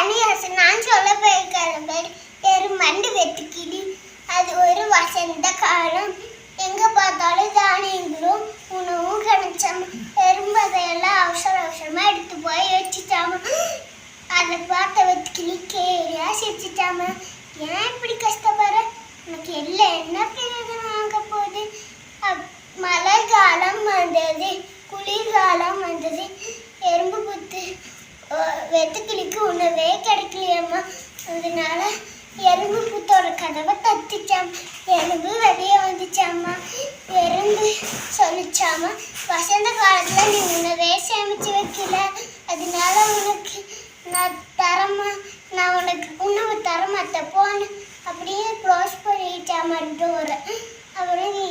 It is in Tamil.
தனியாசன் நான் சொல்ல போயிருக்கிற பேர் மண்டு வெட்டுக்கிளி. அது ஒரு வசந்த காலம். எங்கே பார்த்தாலும் தானியங்களும் உணவும் கிடைச்சாம. எறும்பதையெல்லாம் அவசர அவசரமாக எடுத்து போய் வச்சுட்டாம. அதை பார்த்த வெட்டுக்கிளி கேரியா சிரிச்சிட்டாம. ஏன் இப்படி கஷ்டப்படுற? உனக்கு எல்லாம் என்ன பிரயோஜனம் ஆக போகுது? மழை காலம் வந்தது குளிர்காலம் வந்தது. எறும்பு புத்து வெத்துக்கிளிக்கு கிடைக்கலையம்மா அதனால எறும்பு புத்தோட கதவை தத்திச்சாம் எறும்பு வெளியே வந்துச்சாம்மா. எறும்பு சொல்லிச்சாமா வசந்த காலத்தில் நீ உணவே சேமிச்சு வைக்கல. அதனால உனக்கு நான் தரமா நான் உனக்கு உணவு தரமாட்ட போன அப்படியே க்ளோஸ் பண்ணிட்டாமா டோரை அப்புறம் நீ